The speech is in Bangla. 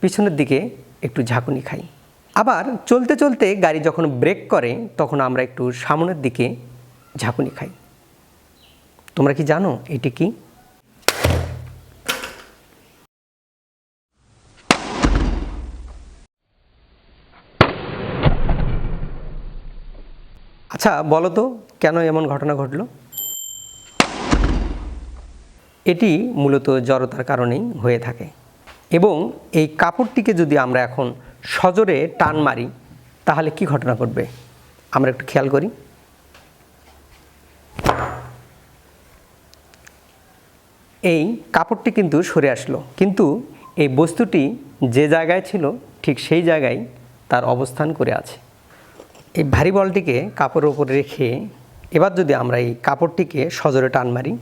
পিছনের দিকে একটু ঝাঁকুনি খাই। আবার চলতে চলতে গাড়ি যখন ব্রেক করে, তখন আমরা একটু সামনের দিকে ঝাঁকুনি খাই। তোমরা কি জানো এটি কি? আচ্ছা বলো তো, কেন এমন ঘটনা ঘটলো? এটি মূলত জড়তার কারণেই হয়ে থাকে। এবং এই কাপড়টিকে যদি আমরা এখন সজোরে টান মারি, তাহলে কি ঘটনা ঘটবে? আমরা একটু খেয়াল করি। এই কাপড়টি কিন্তু সরে আসলো, কিন্তু এই বস্তুটি যে জায়গায় ছিল, ঠিক সেই জায়গায় তার অবস্থান করে আছে। এই ভারী বলটিকে কাপড়ের উপরে রেখে এবার যদি আমরা এই কাপড়টিকে সজোরে টান মারি